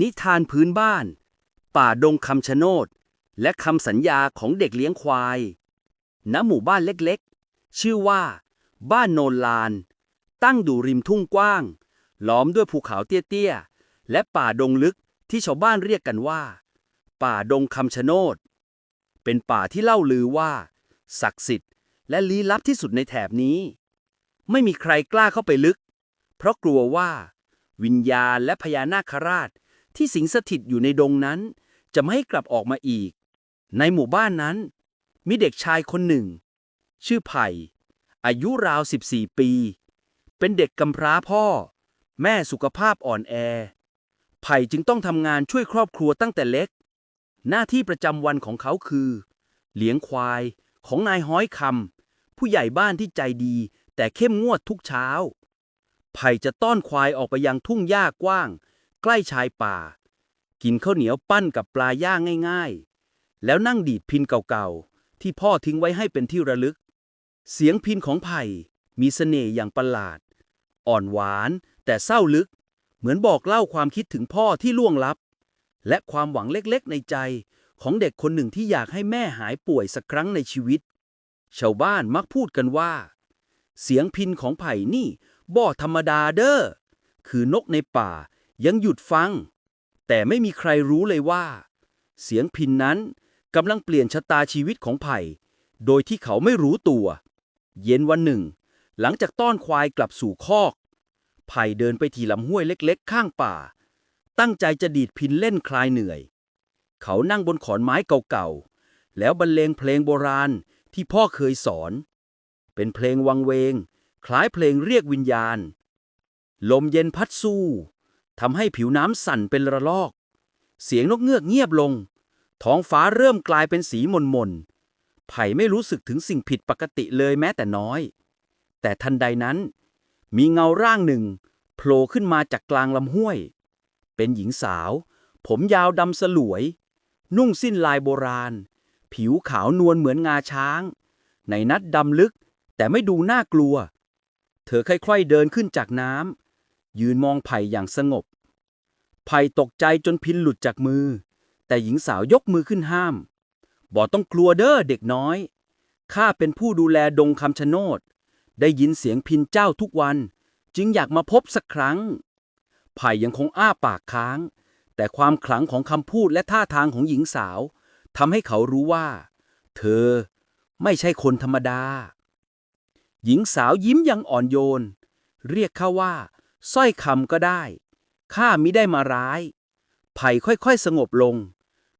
นิทานพื้นบ้าน ป่าดงคำชะโนด และคำสัญญาของเด็กเลี้ยงควาย ณ หมู่บ้านเล็กๆ ชื่อว่า บ้านโนนลาน ตั้งอยู่ริมทุ่งกว้าง ล้อมด้วยภูเขาเตี้ยๆ และป่าดงลึกที่ชาวบ้านเรียกกันว่า ป่าดงคำชะโนด เป็นป่าที่เล่าลือว่า ศักดิ์สิทธิ์ และลี้ลับที่สุดในแถบนี้ ไม่มีใครกล้าเข้าไปลึก เพราะกลัวว่า วิญญาณและพญานาคราช ที่สิงสถิตอยู่ในดงนั้น จะไม่ให้กลับออกมาอีก ในหมู่บ้านนั้น มีเด็กชายคนหนึ่ง ชื่อไผ่ อายุราว 14 ปี เป็นเด็กกำพร้าพ่อ แม่สุขภาพอ่อนแอ ไผ่จึงต้องทำงานช่วยครอบครัวตั้งแต่เล็ก หน้าที่ประจำวันของเขาคือ เลี้ยงควายของนายห้อยคำผู้ใหญ่บ้านที่ใจดี แต่เข้มงวดทุกเช้าไผ่จะต้อนควายออกไปยังทุ่งหญ้ากว้าง ใกล้ชายป่า กินข้าวเหนียวปั้นกับปลาย่างง่าย ๆ แล้วนั่งดีดพินเก่าๆ ที่พ่อทิ้งไว้ให้เป็นที่ระลึก เสียงพินของไผ่มีเสน่ห์อย่างประหลาด อ่อนหวานแต่เศร้าลึก เหมือนบอกเล่าความคิดถึงพ่อที่ล่วงลับ และความหวังเล็กๆ ในใจของเด็กคนหนึ่งที่อยากให้แม่หายป่วยสักครั้งในชีวิต ชาวบ้านมักพูดกันว่า เสียงพินของไผ่นี่บ่ธรรมดาเด้อคือนกในป่า ยังหยุดฟัง แต่ไม่มีใครรู้เลยว่า เสียงพินนั้นกำลังเปลี่ยนชะตาชีวิตของไผ่ โดยที่เขาไม่รู้ตัว เย็นวันหนึ่ง หลังจากต้อนควายกลับสู่คอก ไผ่เดินไปที่ลำห้วยเล็กๆ ข้างป่า ตั้งใจจะดีดพินเล่นคลายเหนื่อย เขานั่งบนขอนไม้เก่าๆ แล้วบรรเลงเพลงโบราณที่พ่อเคยสอน เป็นเพลงวังเวง คล้ายเพลงเรียกวิญญาณ ลมเย็นพัดสู้ ทำให้ผิวน้ำสั่นเป็นระลอก เสียงนกเงือกเงียบลง ท้องฟ้าเริ่มกลายเป็นสีมนมนๆไผ่ไม่รู้สึกถึงสิ่งผิดปกติเลยแม้แต่น้อย แต่ทันใดนั้น มีเงาร่างหนึ่งโผล่ขึ้นมาจากกลางลำห้วย เป็นหญิงสาว ผมยาวดำสลวย นุ่งสิ้นลายโบราณ ผิวขาวนวลเหมือนงาช้าง ในนัดดำลึกแต่ไม่ดูน่ากลัว เธอค่อยๆเดินขึ้นจากน้ำ ยืนมองไผ่อย่างสงบ ไผ่ตกใจจนพินหลุดจากมือ แต่หญิงสาวยกมือขึ้นห้าม บอกต้องกลัวเด้อเด็กน้อย ข้าเป็นผู้ดูแลดงคำชะโนด ได้ยินเสียงพินเจ้าทุกวัน จึงอยากมาพบสักครั้ง ไผ่ยังคงอ้าปากค้าง แต่ความขลังของคำพูดและท่าทางของหญิงสาวทำให้เขารู้ว่า เธอไม่ใช่คนธรรมดา หญิงสาวยิ้มยังอ่อนโยน เรียกข้าว่า สร้อยคำก็ได้ ข้ามิได้มาร้าย ไผ่ค่อยๆสงบลง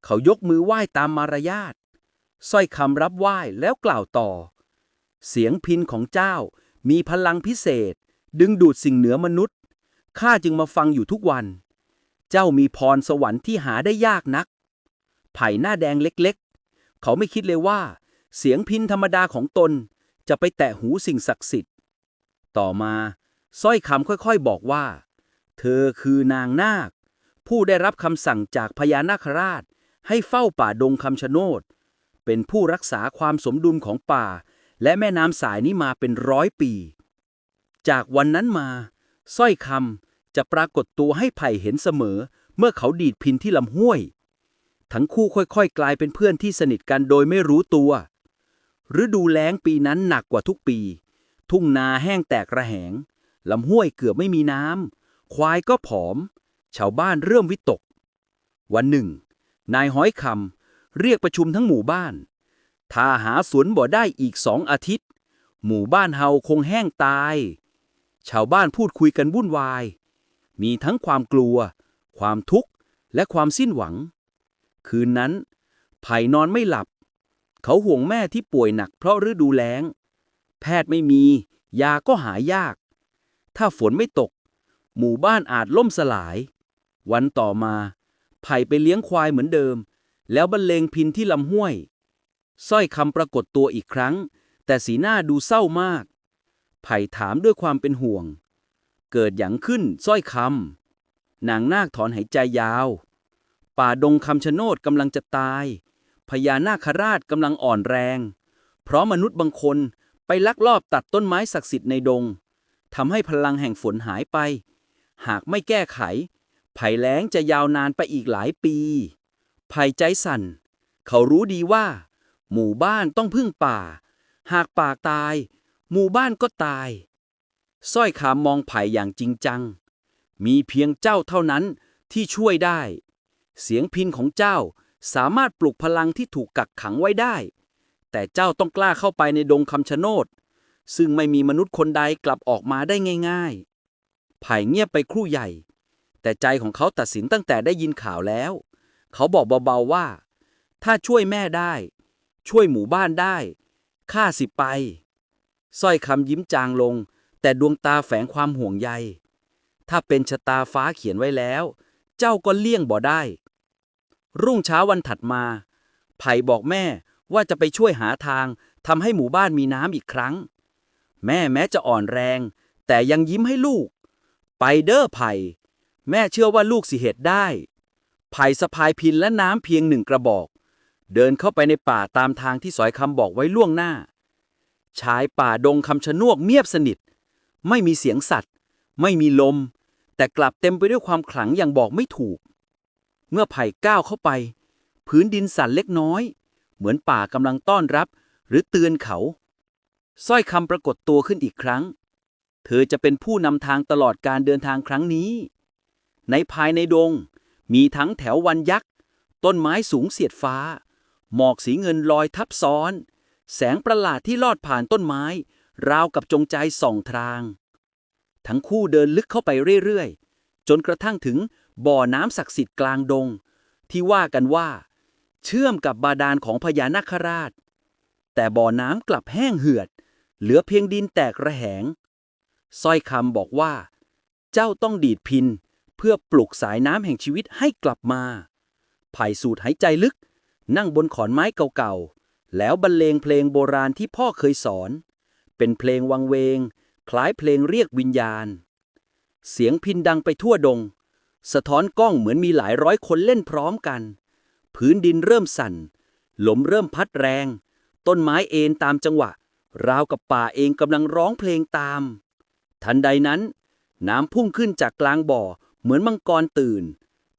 เขายกมือไหว้ตามมารยาทสร้อยคำรับไหว้แล้วกล่าวต่อ เสียงพินของเจ้ามีพลังพิเศษ ดึงดูดสิ่งเหนือมนุษย์ข้าจึงมาฟังอยู่ทุกวัน เจ้ามีพรสวรรค์ที่หาได้ยากนัก ไผ่หน้าแดงเล็กๆ เขาไม่คิดเลยว่า เสียงพินธรรมดาของตนจะไปแตะหูสิ่งศักดิ์สิทธิ์ ต่อมา สร้อยคำค่อยๆบอกว่า เธอคือนางนาค ผู้ได้รับคำสั่งจากพญานาคราช ให้เฝ้าป่าดงคำชะโนด เป็นผู้รักษาความสมดุลของป่า และแม่น้ำสายนี้มาเป็นร้อยปี จากวันนั้นมาสร้อยคำจะปรากฏตัวให้ไผ่เห็นเสมอ เมื่อเขาดีดพินที่ลำห้วย ทั้งคู่ค่อยๆ กลายเป็นเพื่อนที่สนิทกันโดยไม่รู้ตัว ฤดูแล้งปีนั้นหนักกว่าทุกปี ทุ่งนาแห้งแตกระแหง ลำห้วยเกือบไม่มีน้ำ ควายก็ผอม ชาวบ้านเริ่มวิตก วันหนึ่ง นายห้อยคำเรียกประชุมทั้งหมู่บ้าน ถ้าหาสวนบ่ได้อีกสองอาทิตย์ หมู่บ้านเฮาคงแห้งตาย ชาวบ้านพูดคุยกันวุ่นวาย มีทั้งความกลัว ความทุกข์ และความสิ้นหวัง คืนนั้น ไผ่นอนไม่หลับ เขาห่วงแม่ที่ป่วยหนักเพราะฤดูแล้ง แพทย์ไม่มี ยาก็หายาก ถ้าฝนไม่ตก หมู่บ้านอาจล่มสลาย วันต่อมา ไผ่ไปเลี้ยงควายเหมือนเดิม แล้วบรรเลงพินที่ลำห้วย สร้อยคำปรากฏตัวอีกครั้ง แต่สีหน้าดูเศร้ามาก ไผ่ถามด้วยความเป็นห่วง เกิดอย่างขึ้นสร้อยคำนางนาคถอนหายใจยาว ป่าดงคำชะโนดกำลังจะตาย พญานาคราชกำลังอ่อนแรง เพราะมนุษย์บางคนไปลักลอบตัดต้นไม้ศักดิ์สิทธิ์ในดง ทำให้พลังแห่งฝนหายไป หากไม่แก้ไข ภัยแล้งจะยาวนานไปอีกหลายปีภัยใจสั่น เขารู้ดีว่า หมู่บ้านต้องพึ่งป่า หากป่าตาย หมู่บ้านก็ตายสร้อยคำมองไผ่อย่างจริงจัง มีเพียงเจ้าเท่านั้นที่ช่วยได้ เสียงพินของเจ้าสามารถปลุกพลังที่ถูกกักขังไว้ได้ แต่เจ้าต้องกล้าเข้าไปในดงคำชะโนด ซึ่งไม่มีมนุษย์คนใดกลับออกมาได้ง่ายๆไผ่เงียบไปครู่ใหญ่ แต่ใจของเขาตัดสินตั้งแต่ได้ยินข่าวแล้ว เขาบอกเบาๆว่า ถ้าช่วยแม่ได้ ช่วยหมู่บ้านได้ข้าสิไปสร้อยคำยิ้มจางลง แต่ดวงตาแฝงความห่วงใย ถ้าเป็นชะตาฟ้าเขียนไว้แล้ว เจ้าก็เลี่ยงบ่ได้ รุ่งเช้าวันถัดมา ไผ่บอกแม่ว่าจะไปช่วยหาทางทำให้หมู่บ้านมีน้ำอีกครั้ง แม่แม้จะอ่อนแรง แต่ยังยิ้มให้ลูก ไปเด้อไผ่แม่เชื่อว่าลูกสิเหตุได้ ไผ่สะพายพินและน้ำเพียงหนึ่งกระบอก เดินเข้าไปในป่าตามทางที่สอยคำบอกไว้ล่วงหน้า ชายป่าดงคำชะนวกเงียบสนิท ไม่มีเสียงสัตว์ ไม่มีลม แต่กลับเต็มไปด้วยความขลังอย่างบอกไม่ถูก เมื่อไผ่ก้าวเข้าไป พื้นดินสั่นเล็กน้อย เหมือนป่ากำลังต้อนรับ หรือเตือนเขา สร้อยคำปรากฏตัวขึ้นอีกครั้ง เธอจะเป็นผู้นำทางตลอดการเดินทางครั้งนี้ ในภายในดง มีทั้งแถววันยักษ์ ต้นไม้สูงเสียดฟ้า หมอกสีเงินลอยทับซ้อน แสงประหลาดที่ลอดผ่านต้นไม้ ราวกับจงใจส่องทาง ทั้งคู่เดินลึกเข้าไปเรื่อยๆ จนกระทั่งถึงบ่อน้ำศักดิ์สิทธิ์กลางดง ที่ว่ากันว่า เชื่อมกับบาดาลของพญานาคราช แต่บ่อน้ำกลับแห้งเหือด เหลือเพียงดินแตกระแหงสร้อยคำบอกว่า เจ้าต้องดีดพิน เพื่อปลุกสายน้ำแห่งชีวิตให้กลับมาไผ่สูดหายใจลึก นั่งบนขอนไม้เก่าๆ แล้วบรรเลงเพลงโบราณที่พ่อเคยสอน เป็นเพลงวังเวง คล้ายเพลงเรียกวิญญาณ เสียงพินดังไปทั่วดง สะท้อนกล้องเหมือนมีหลายร้อยคนเล่นพร้อมกัน พื้นดินเริ่มสั่น ลมเริ่มพัดแรง ต้นไม้เอ็นตามจังหวะ ราวกับป่าเองกำลังร้องเพลงตาม ทันใดนั้น น้ำพุ่งขึ้นจากกลางบ่อเหมือนมังกรตื่น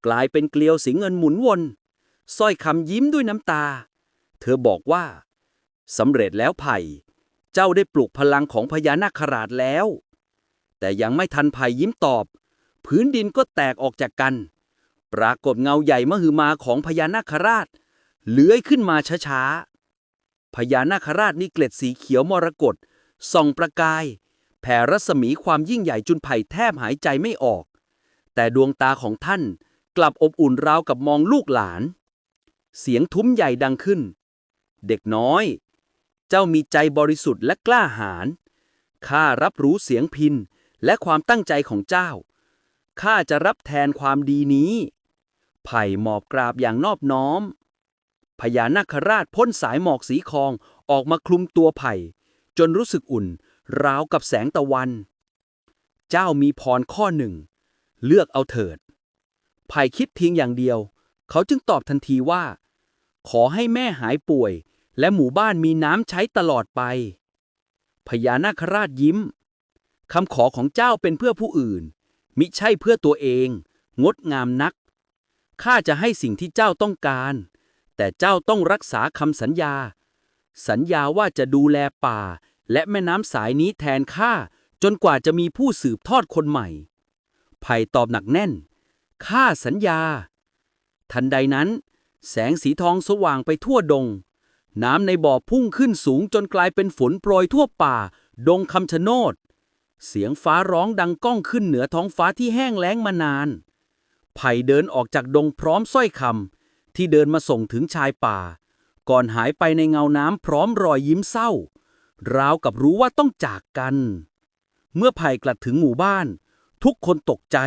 กลายเป็นเกลียวสีเงินหมุนวนสร้อยคำยิ้มด้วยน้ำตา เธอบอกว่าสำเร็จแล้วไผ่ เจ้าได้ปลุกพลังของพญานาคราชแล้ว แต่ยังไม่ทันไผ่ยิ้มตอบ พื้นดินก็แตกออกจากกัน ปรากฏเงาใหญ่มหึมาของพญานาคราชเลื้อยขึ้นมาช้าๆ พญานาคราชนี่เกล็ดสีเขียวมรกตส่องประกาย แผ่รัศมีความยิ่งใหญ่จุนไผ่แทบหายใจไม่ออก แต่ดวงตาของท่านกลับอบอุ่นราวกับมองลูกหลาน เสียงทุ้มใหญ่ดังขึ้น เด็กน้อย เจ้ามีใจบริสุทธิ์และกล้าหาญข้ารับรู้เสียงพินและความตั้งใจของเจ้าข้าจะรับแทนความดีนี้ ไผ่หมอบกราบอย่างนอบน้อม พญานาคราชพ่นสายหมอกสีทองออกมาคลุมตัวไผ่ จนรู้สึกอุ่น ราวกับแสงตะวัน เจ้ามีพรข้อหนึ่ง เลือกเอาเถิด ไผ่คิดเพียงอย่างเดียว เขาจึงตอบทันทีว่า ขอให้แม่หายป่วย และหมู่บ้านมีน้ำใช้ตลอดไป พญานาคราชยิ้มคำขอของเจ้าเป็นเพื่อผู้อื่น มิใช่เพื่อตัวเอง งดงามนักข้าจะให้สิ่งที่เจ้าต้องการ แต่เจ้าต้องรักษาคำสัญญา สัญญาว่าจะดูแลป่า และแม่น้ำสายนี้แทนข้าจนกว่าจะมีผู้สืบทอดคนใหม่ ไผ่ตอบหนักแน่น ข้าสัญญา ทันใดนั้น แสงสีทองสว่างไปทั่วดง น้ำในบ่อพุ่งขึ้นสูงจนกลายเป็นฝนโปรยทั่วป่า ดงคำชะโนด เสียงฟ้าร้องดังก้องขึ้นเหนือท้องฟ้าที่แห้งแล้งมานาน ไผ่เดินออกจากดงพร้อมสร้อยคำ ที่เดินมาส่งถึงชายป่า ก่อนหายไปในเงาน้ำพร้อมรอยยิ้มเศร้า ราวกับรู้ว่าต้องจากกัน เมื่อไผ่กลับถึงหมู่บ้าน ทุกคนตกใจ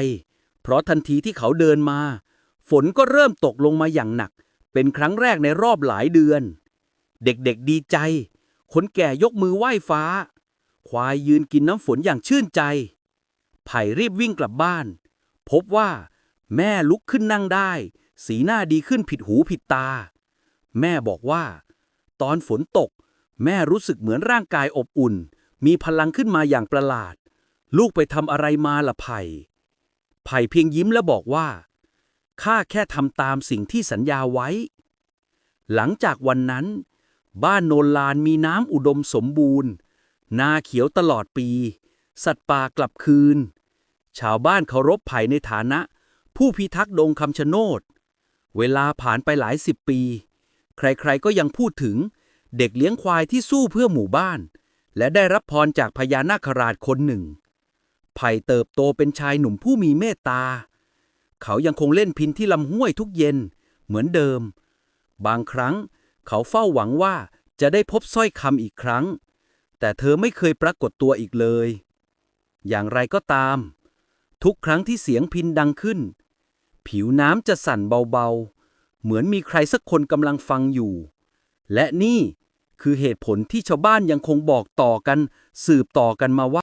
เพราะทันทีที่เขาเดินมา ฝนก็เริ่มตกลงมาอย่างหนัก เป็นครั้งแรกในรอบหลายเดือน เด็กๆดีใจ คนแก่ยกมือไหว้ฟ้า ควายยืนกินน้ำฝนอย่างชื่นใจ ไผ่รีบวิ่งกลับบ้าน พบว่าแม่ลุกขึ้นนั่งได้ สีหน้าดีขึ้นผิดหูผิดตา แม่บอกว่า ตอนฝนตก แม่รู้สึกเหมือนร่างกายอบอุ่น มีพลังขึ้นมาอย่างประหลาด ลูกไปทำอะไรมาล่ะไผ่ไผ่เพียงยิ้มและบอกว่าข้าแค่ทำตามสิ่งที่สัญญาไว้ หลังจากวันนั้น บ้านโนนลานมีน้ำอุดมสมบูรณ์ นาเขียวตลอดปี สัตว์ป่ากลับคืน ชาวบ้านเคารพไผ่ในฐานะ ผู้พิทักษ์ดงคำชะโนด เวลาผ่านไปหลายสิบปี ใครๆก็ยังพูดถึงเด็กเลี้ยงควายที่สู้เพื่อหมู่บ้าน และได้รับพรจากพญานาคราชคนหนึ่ง ไผ่เติบโตเป็นชายหนุ่มผู้มีเมตตา เขายังคงเล่นพินที่ลำห้วยทุกเย็น เหมือนเดิม บางครั้งเขาเฝ้าหวังว่าจะได้พบสร้อยคำอีกครั้ง แต่เธอไม่เคยปรากฏตัวอีกเลย อย่างไรก็ตาม ทุกครั้งที่เสียงพินดังขึ้น ผิวน้ำจะสั่นเบาๆ เหมือนมีใครสักคนกำลังฟังอยู่ และนี่คือเหตุผลที่ชาวบ้านยังคงบอกต่อกัน สืบต่อกันมาว่า